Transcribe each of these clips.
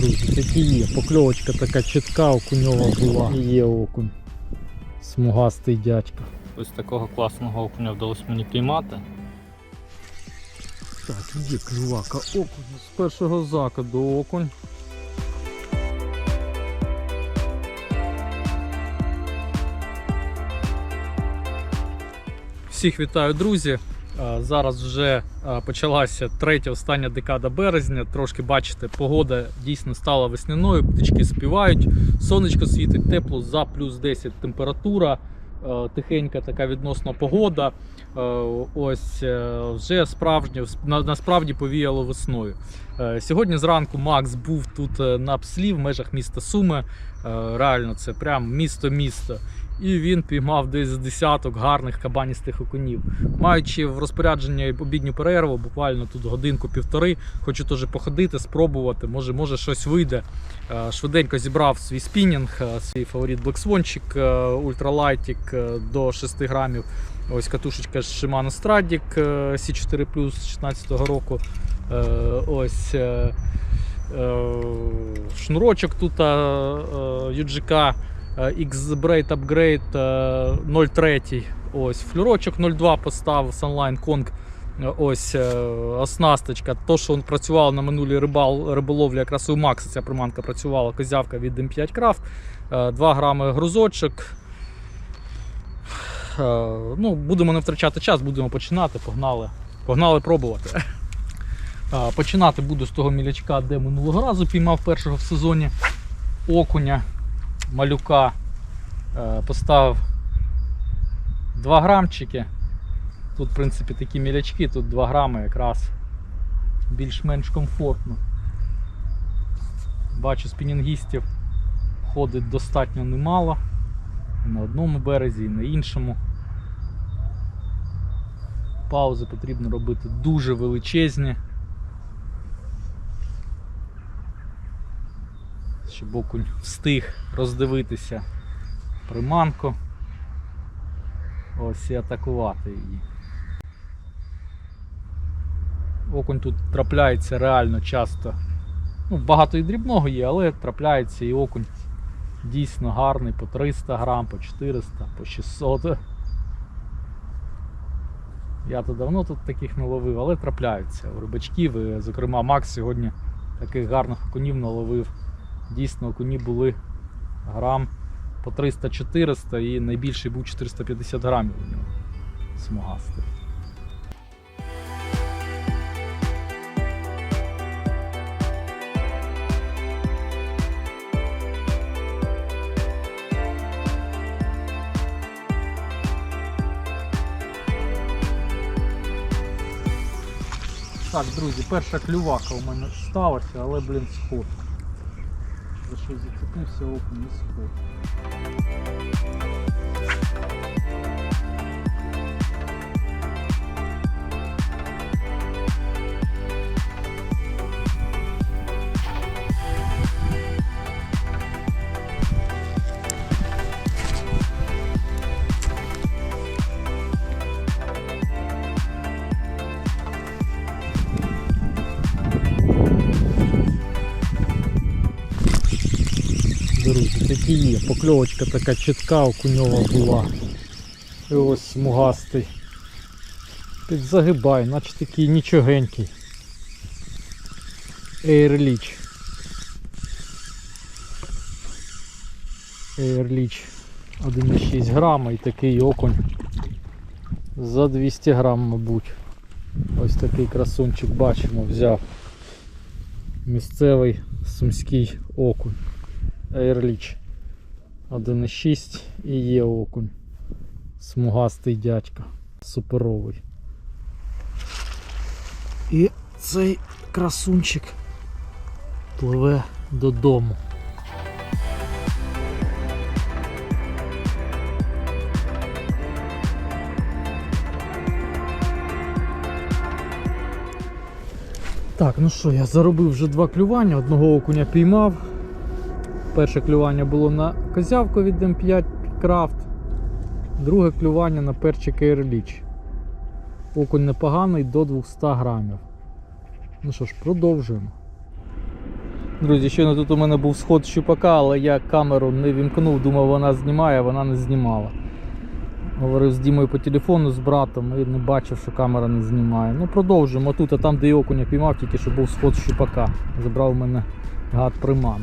Друзі, такі є. Покльовочка така чітка, окуньова була. І є окунь. Смугастий дядько. Ось такого класного окуня вдалося мені піймати. Так, є клювака окунь. З першого закиду окунь. Всіх вітаю, друзі. Е, Зараз вже е, почалася третя остання декада березня. Трошки бачите, погода дійсно стала весняною, птички співають, сонечко світить тепло за плюс 10 температура, е, тихенька така відносна погода. Ось вже справжнє на- насправді повіяло весною. Сьогодні зранку Макс був тут на пслі в межах міста Суми. Реально, це прям місто-місто. І він піймав десь з десяток гарних кабаністих окунів. Маючи в розпорядженні обідню перерву, буквально тут годинку-півтори, хочу теж походити, спробувати, може, може щось вийде. Е, Швиденько зібрав свій спінінг, е, свій фаворит Блексвончик, ультралайтік е, до 6 грамів. Ось катушечка Shimano Stradic е, C4 Plus 16-го року. Ось шнурочок тут UGK X-Braid Upgrade е, 03. Ось флюрочок 02 поставив Sunline Kong. Е, Ось е, оснасточка. То, що він працював на минулій рибал, риболовлі, якраз у Макса ця приманка працювала, козявка від M5 Craft. Е, 2 грами грузочок. Е, Ну, будемо не втрачати час, будемо починати. Погнали. Погнали пробувати. Е, Починати буду з того мілячка, де минулого разу піймав першого в сезоні окуня, малюка. Е, Поставив 2 грамчики. Тут, в принципі, такі мілячки, тут 2 грами якраз більш-менш комфортно. Бачу, спінінгістів ходить достатньо немало. На одному березі, і на іншому. Паузи потрібно робити дуже величезні. Щоб окунь встиг роздивитися приманку. Ось і атакувати її. Окунь тут трапляється реально часто. Ну, багато і дрібного є, але трапляється і окунь дійсно гарний по 300 грам, по 400, по 600. Я то давно тут таких не ловив, але трапляються у рибачків. І, зокрема, Макс сьогодні таких гарних окунів наловив. Дійсно, окуні були грам по 300-400 і найбільший був 450 грамів у нього смугастий. Так, друзі, перша клювака у мене сталася, але, блін, сход. За що зацепився окунь і сход. Такі є. Покльовочка така чітка окуньова була. І ось смугастий. Підзагибай, наче такий нічогенький. Ейрліч. Ейрліч 1,6 грама і такий окунь. За 200 грам, мабуть. Ось такий красунчик бачимо, взяв. Місцевий сумський окунь. Ейрліч 1,6 і є окунь. Смугастий дядько. Суперовий. І цей красунчик пливе додому. Так, ну що, я заробив вже два клювання, одного окуня піймав. Перше клювання було на козявку від М5 Craft, друге клювання на перчик Airleach. Окунь непоганий до 200 грамів. Ну що ж, продовжуємо. Друзі, щойно тут у мене був сход щупака, але я камеру не вімкнув, думав, вона знімає, вона не знімала. Говорив з Дімою по телефону з братом і не бачив, що камера не знімає. Ну продовжуємо. Тут, а там, де окуня піймав, тільки що був сход щупака. Забрав мене гад приман.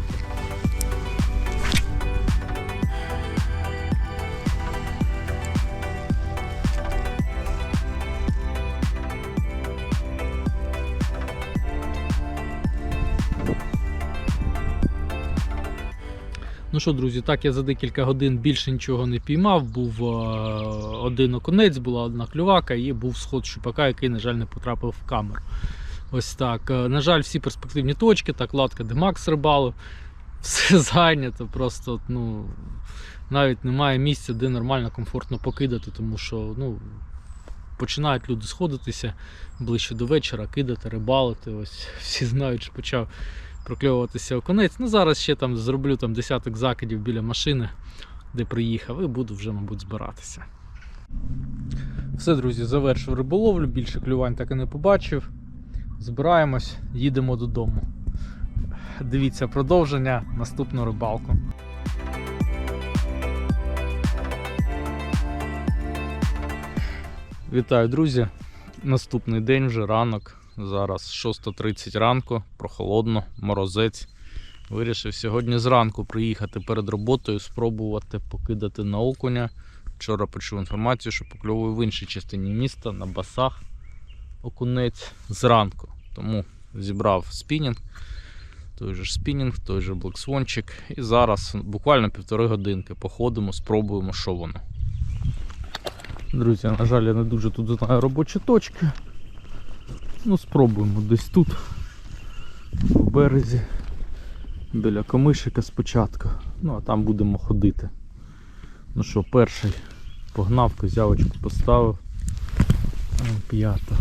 Що, друзі, так я за декілька годин більше нічого не піймав. Був е, один окунець, була одна клювака і був сход щупака, який, на жаль, не потрапив в камеру. Ось так. Е, На жаль, всі перспективні точки, так, латка Демакс рибалив, все зайнято, просто ну, навіть немає місця, де нормально, комфортно покидати, тому що ну, починають люди сходитися ближче до вечора, кидати, рибалити. Ось всі знають, що почав прокльовуватися оконець. Ну зараз ще там зроблю там десяток закидів біля машини, де приїхав, і буду вже, мабуть, збиратися. Все, друзі, завершив риболовлю, більше клювань так і не побачив. Збираємось, їдемо додому. Дивіться продовження наступну рибалку. Вітаю, друзі! Наступний день вже ранок. Зараз 6.30 ранку, прохолодно, морозець. Вирішив сьогодні зранку приїхати перед роботою, спробувати покидати на окуня. Вчора почув інформацію, що покльовую в іншій частині міста на басах окунець зранку. Тому зібрав спінінг, той же спінінг, той же блексвончик. І зараз буквально півтори годинки походимо, спробуємо, що воно. Друзі, на жаль, я не дуже тут знаю робочі точки. Ну, спробуємо десь тут, по березі, біля комишика спочатку. Ну, а там будемо ходити. Ну що, перший погнав, козявочку поставив. П'ята.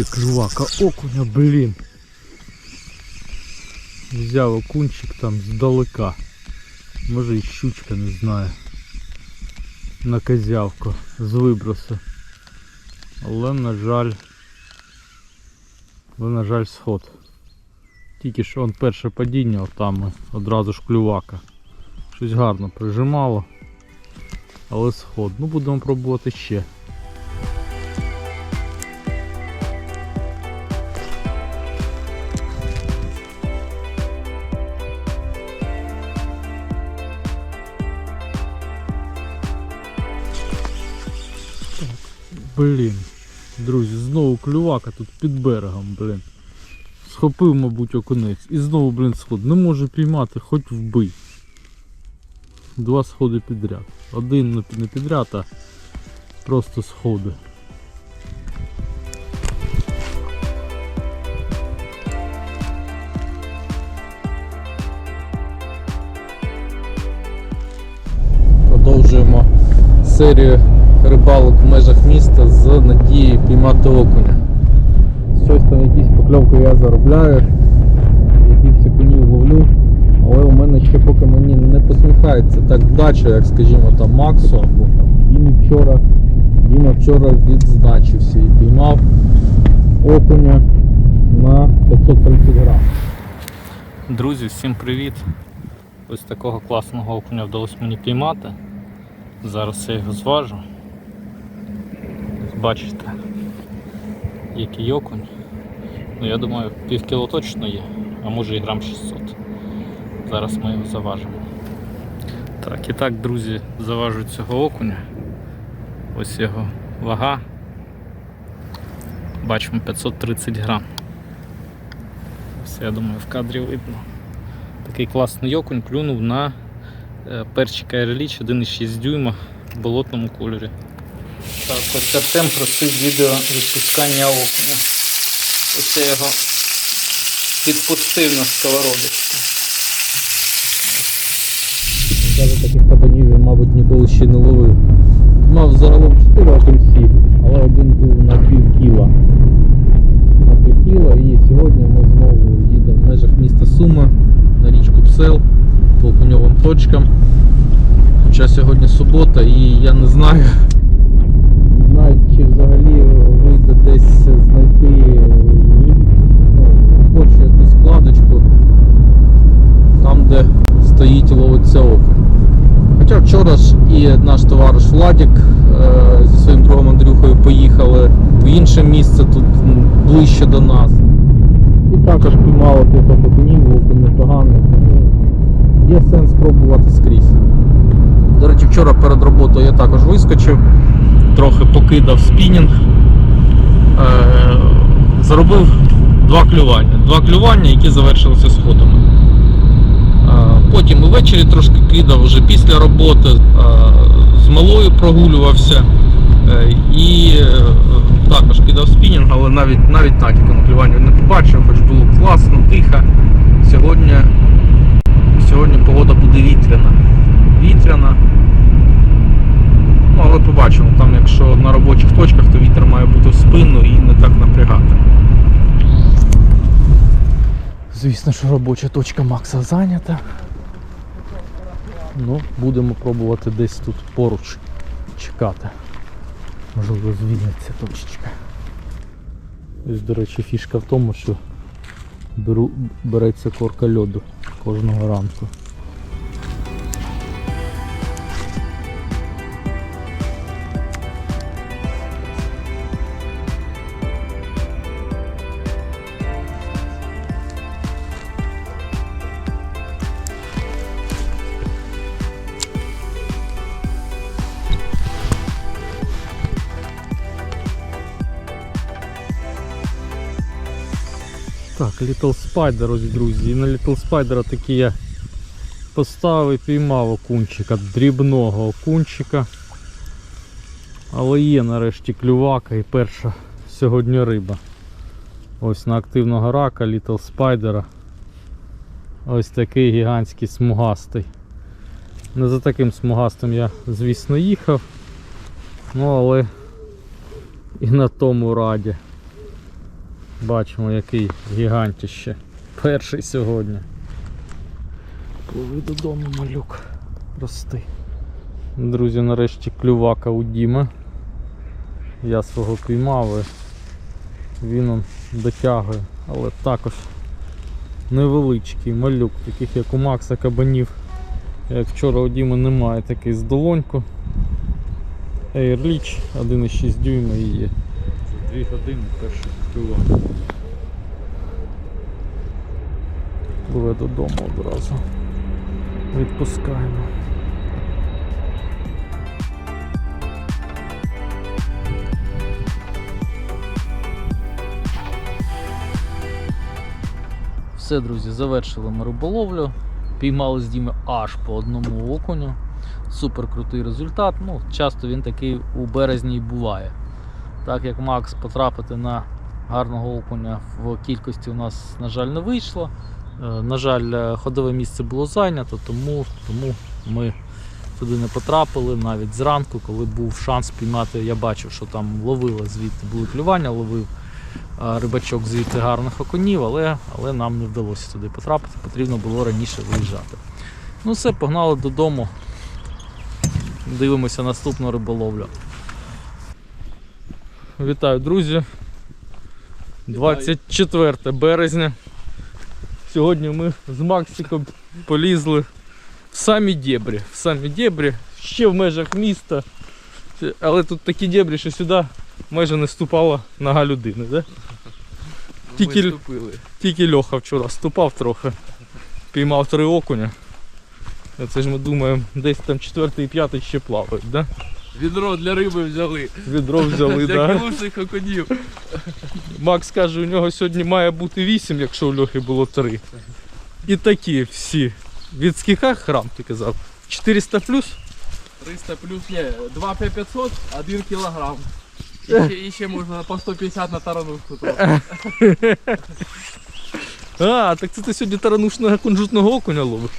Є клювака окуня, блін. Взяв окунчик там здалека. Може і щучка, не знаю. На козявку з вибросу. Але, на жаль. Але, на жаль, сход. Тільки що он перше падіння, там одразу ж клювака. Щось гарно прижимало. Але сход. Ну будемо пробувати ще. Блін. Друзі, знову клювака тут під берегом, блін. Схопив, мабуть, окунець. І знову, блін, сход. Не можу піймати, хоч вбий. Два сходи підряд. Один не підряд, а просто сходи. Продовжуємо серію рибалок в межах міста з надією піймати окуня. Щось там якісь покльовки я заробляю, якихось окунів ловлю, але у мене ще поки мені не посміхається так вдача, як скажімо там Максу або там Дімі вчора. Діма вчора відзначився і піймав окуня на 530 грам. Друзі, всім привіт! Ось такого класного окуня вдалося мені піймати. Зараз я його зважу. Бачите, який окунь. Ну я думаю, пів кіло точно є, а може і грам 600. Зараз ми його заважимо. Так, і так, друзі, заважу цього окуня. Ось його вага. Бачимо 530 грам. Все, я думаю, в кадрі видно. Такий класний окунь клюнув на перчика Airleach 1,6 дюйма в болотному кольорі. Так, ось Артем просив відео відпускання. Ось я його підпустив на сковородочку. Каже, таких кабанів мабуть, ніколи ще не ловив. Мав загалом 4 окунці, але один був на пів кіла. На прилетіло і сьогодні ми знову їдемо в межах міста Сума на річку Псел по окуньовим точкам. Хоча сьогодні субота і я не знаю, не знаю чи взагалі вийде десь знайти ну, хочу якусь вкладочку там, де стоїть і ловиться окунь. Хоча вчора ж і наш товариш Владік е, зі своїм другом Андрюхою поїхали в інше місце тут ближче до нас. І також піймали кілька окунів, окунь непоганий. Є сенс спробувати скрізь. До речі, вчора перед роботою я також вискочив, трохи покидав спінінг. Е, заробив два клювання. Два клювання, які завершилися сходами. Потім ввечері трошки кидав вже після роботи, е, з малою прогулювався е, і е, також кидав спінінг, але навіть навіть натяку на клювання не побачив, хоч було класно, тихо. Сьогодні, сьогодні погода буде вітряна. Вітряна. Ну, але побачимо, там якщо на робочих точках, то вітер має бути в спину і не так напрягати. Звісно, що робоча точка Макса зайнята. Ну, будемо пробувати десь тут поруч чекати. Можливо, звільниться точечка. Ось, до речі, фішка в тому, що беру, береться корка льоду кожного ранку. Little Spider, ось, друзі. І на Little Spider таки я поставив і піймав окунчика, дрібного окунчика. Але є нарешті клювака і перша сьогодні риба. Ось на активного рака Little Spider. Ось такий гігантський смугастий. Не за таким смугастим я, звісно, їхав. Ну але і на тому раді. Бачимо, який гігантіще. Перший сьогодні. Пливи додому, малюк. Прости. Друзі, нарешті клювака у Діми. Я свого піймав і він он дотягує, але також невеличкий малюк, таких як у Макса кабанів. Як вчора у Діми немає такий з долоньку. Air Leech 1,6 дюйма і є. Дві години перший клювання. Пливе додому одразу. Відпускаємо. Все, друзі, завершили ми риболовлю. Піймали з Діми аж по одному окуню. Супер крутий результат. Ну, часто він такий у березні і буває. Так як Макс потрапити на гарного окуня в кількості у нас, на жаль, не вийшло. Е, На жаль, е, ходове місце було зайнято, тому, тому ми туди не потрапили навіть зранку, коли був шанс піймати. Я бачив, що там ловили звідти були клювання, ловив е, рибачок звідти гарних окунів, але, але нам не вдалося туди потрапити, потрібно було раніше виїжджати. Ну все, погнали додому. Дивимося наступну риболовлю. Вітаю, друзі. 24 березня. Сьогодні ми з Максиком полізли в самі дєбрі. В самі дєбрі, ще в межах міста. Але тут такі дєбрі, що сюди майже не ступала нога людини. Да? Тільки- Тільки Льоха вчора ступав трохи. Піймав три окуня. Це ж ми думаємо, десь там четвертий і п'ятий ще плавають, да? Відро для риби взяли. Відро взяли, Для да? кілушних окунів. Макс каже, у нього сьогодні має бути 8, якщо у Льохи було 3. І такі всі. Від скільки храм ти казав? 400 плюс? 300 плюс, ні, 2 500, 1 кілограм. І ще, і ще можна по 150 на таранушку. А, так це ти сьогодні таранушного кунжутного окуня ловиш.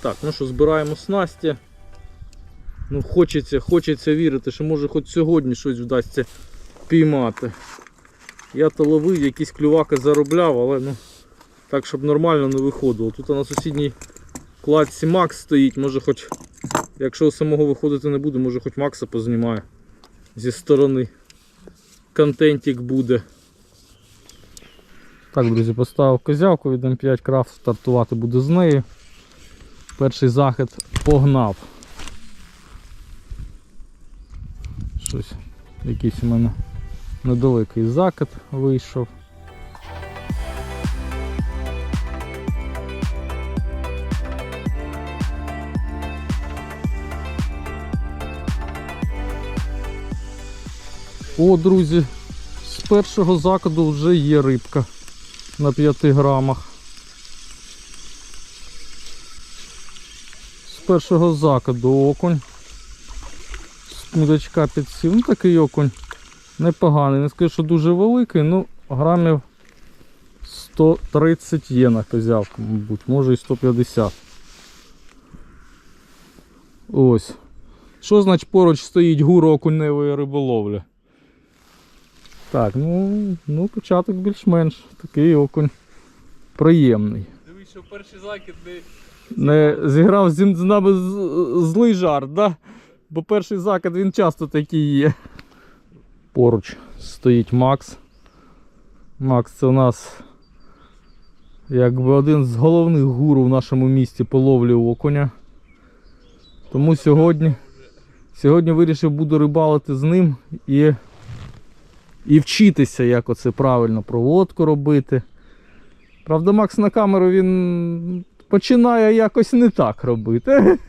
Так, ну що, збираємо снасті. Ну, хочеться, хочеться вірити, що може хоч сьогодні щось вдасться піймати. Я то ловив, якісь клюваки заробляв, але ну, так, щоб нормально не виходило. Тут на сусідній кладці Макс стоїть, може хоч, якщо самого виходити не буде, може хоч Макса познімає зі сторони. Контентик буде. Так, друзі, поставив козявку від М5 Крафт, стартувати буде з нею. Перший захід погнав. Щось, якийсь у мене недалекий закид вийшов. О, друзі, з першого закиду вже є рибка на 5 грамах. З першого закиду окунь. З мудачка підсів. Ну такий окунь непоганий. Не скажу, що дуже великий, ну грамів 130 є на козявку, мабуть, може і 150. Ось. Що значить поруч стоїть гур окуневої риболовлі? Так, ну, ну початок більш-менш такий окунь приємний. Дивись, що перший закид не Не зіграв з з нами з- злий жарт, да? Бо перший закид він часто такий є. Поруч стоїть Макс. Макс це у нас якби один з головних гуру в нашому місті по ловлі окуня. Тому сьогодні, сьогодні вирішив буду рибалити з ним і, і вчитися, як оце правильно проводку робити. Правда, Макс на камеру він починає якось не так робити.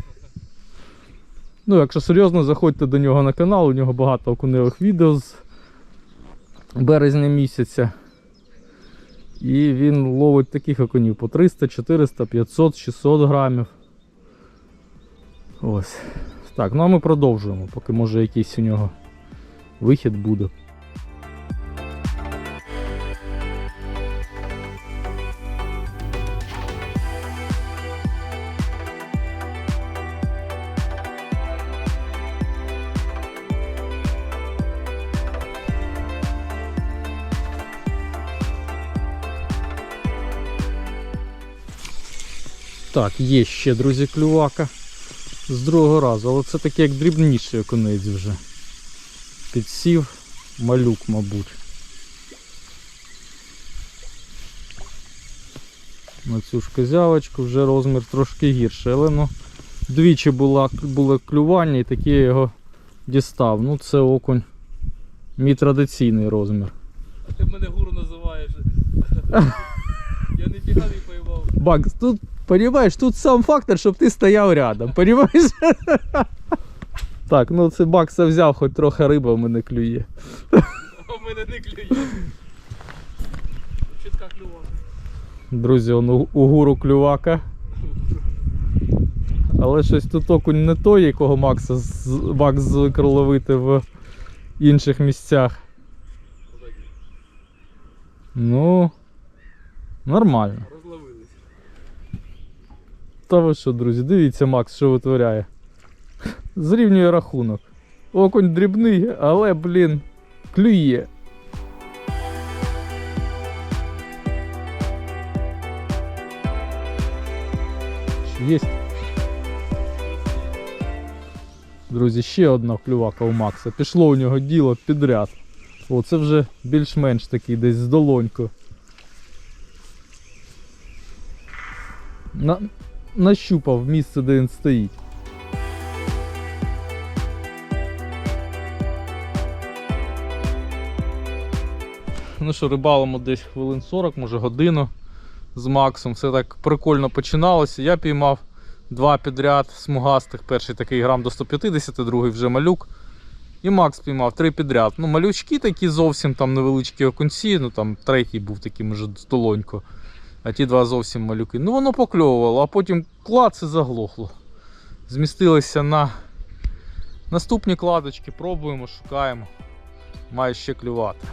Ну, якщо серйозно, заходьте до нього на канал, у нього багато окуневих відео з березня місяця. І він ловить таких окунів по 300, 400, 500, 600 грамів. Ось. Так, ну а ми продовжуємо, поки може якийсь у нього вихід буде. Так, є ще, друзі, клювака з другого разу, але це такий як дрібніший окунець вже. Підсів малюк, мабуть. На цю ж козявочку вже розмір трошки гірший, але ну двічі була, було клювання і таке я його дістав. Ну це окунь. Мій традиційний розмір. А ти мене гуру називаєш. Я не фіга не поймав. Бакс, тут, понимаешь, тут сам фактор, щоб ти стояв рядом, понимаешь? Так, ну це Бакса взяв, хоч трохи риба в мене клює. В мене не клює. Чітка клювака. Друзі, он у, у гуру клювака. Але щось тут окунь не той, якого Макса Макс звик ловити в інших місцях. Ну, нормально. Та ви що, друзі, дивіться, Макс, що витворяє. Зрівнює рахунок. Окунь дрібний, але, блін, клює. Є. Друзі, ще одна клювака у Макса. Пішло у нього діло підряд. О, це вже більш-менш такий десь з долоньку. На, нащупав місце, де він стоїть. Ну що, рибалимо десь хвилин 40, може годину з Максом. Все так прикольно починалося. Я піймав два підряд смугастих. Перший такий грам до 150, другий вже малюк. І Макс піймав три підряд. Ну, малючки такі зовсім там невеличкі окунці, ну там третій був такий, може, долонько. А ті два зовсім малюки. Ну воно покльовувало, а потім клац і заглохло. Змістилися на наступні кладочки, пробуємо, шукаємо. Має ще клювати.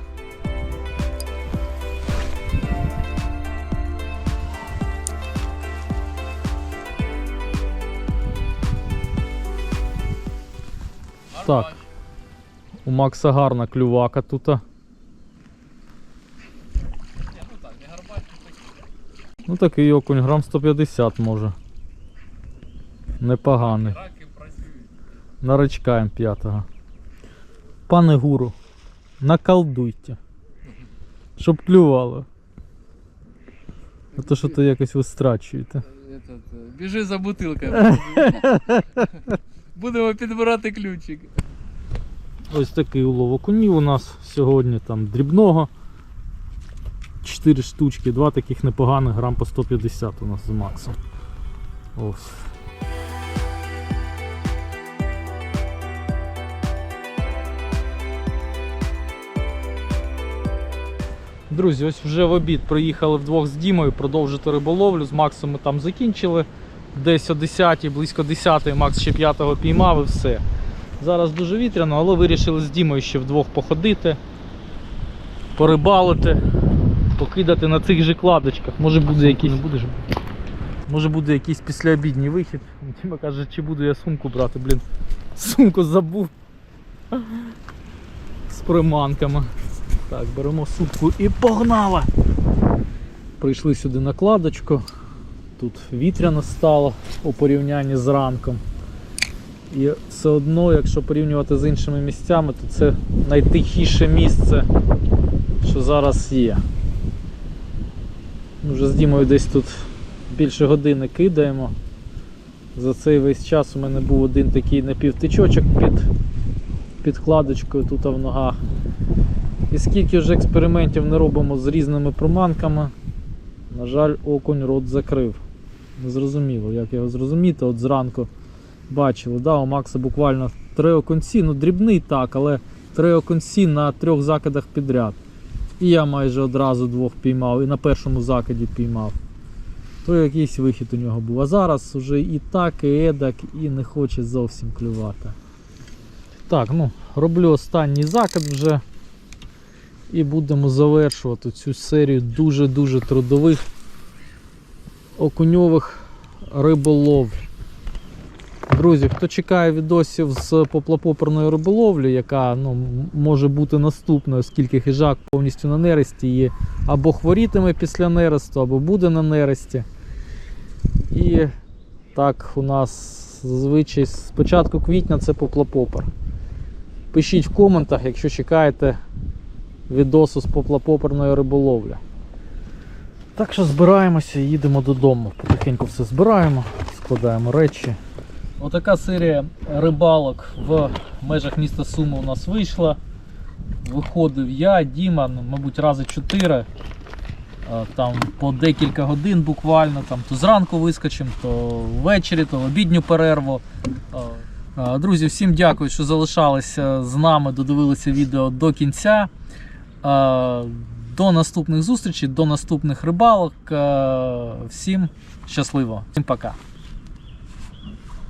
Так. У Макса гарна клювака тут. Ні, ну так, не гарбатний такий. Ну такий окунь, грам 150 може. Непоганий. Наричкаємо п'ятого. Пане гуру, наколдуйте. Щоб клювало. А то що то якось ви страчуєте. Е, біжи за бутилкою. Будемо підбирати ключик. Ось такий улов окунів у нас сьогодні там дрібного. 4 штучки, два таких непоганих, грам по 150 у нас з Максом. Ось. Друзі, ось вже в обід приїхали вдвох з Дімою продовжити риболовлю. З Максом ми там закінчили. Десь о 10 близько 10 Макс ще 5 піймав і все. Зараз дуже вітряно, але вирішили з Дімою ще вдвох походити, порибалити, покидати на цих же кладочках. Може буде якийсь. Не будеш? Може буде якийсь післяобідній вихід. Діма каже, чи буду я сумку брати, блін. Сумку забув. З приманками. Так, беремо сумку і погнали! Прийшли сюди на кладочку. Тут вітряно стало у порівнянні з ранком. І все одно, якщо порівнювати з іншими місцями, то це найтихіше місце, що зараз є. Вже з Дімою десь тут більше години кидаємо. За цей весь час у мене був один такий напівтичочок під, під кладочкою тут в ногах. І скільки вже експериментів не робимо з різними приманками, на жаль, окунь рот закрив. Не зрозуміло, як його зрозуміти. От зранку бачили, да, у Макса буквально три окунці, ну дрібний так, але три окунці на трьох закидах підряд. І я майже одразу двох піймав, і на першому закиді піймав. То якийсь вихід у нього був. А зараз вже і так, і едак, і не хоче зовсім клювати. Так, ну, роблю останній закид вже. І будемо завершувати цю серію дуже-дуже трудових окуньових риболовль. Друзі, хто чекає відосів з поплапоперної риболовлі, яка ну, може бути наступною, оскільки хижак повністю на нересті і або хворітиме після нересту, або буде на нересті. І так у нас зазвичай з початку квітня це поплапопер. Пишіть в коментах, якщо чекаєте відосу з поплапоперної риболовлі. Так що збираємося і їдемо додому. Потихеньку все збираємо, складаємо речі. Отака серія рибалок в межах міста Суми у нас вийшла. Виходив я, Діма, ну, мабуть, рази чотири. А, Там по декілька годин буквально, там то зранку вискочимо, то ввечері, то в обідню перерву. Друзі, всім дякую, що залишалися з нами, додивилися відео до кінця. До наступних зустрічей, до наступних рибалок. Всім щасливо, всім пока.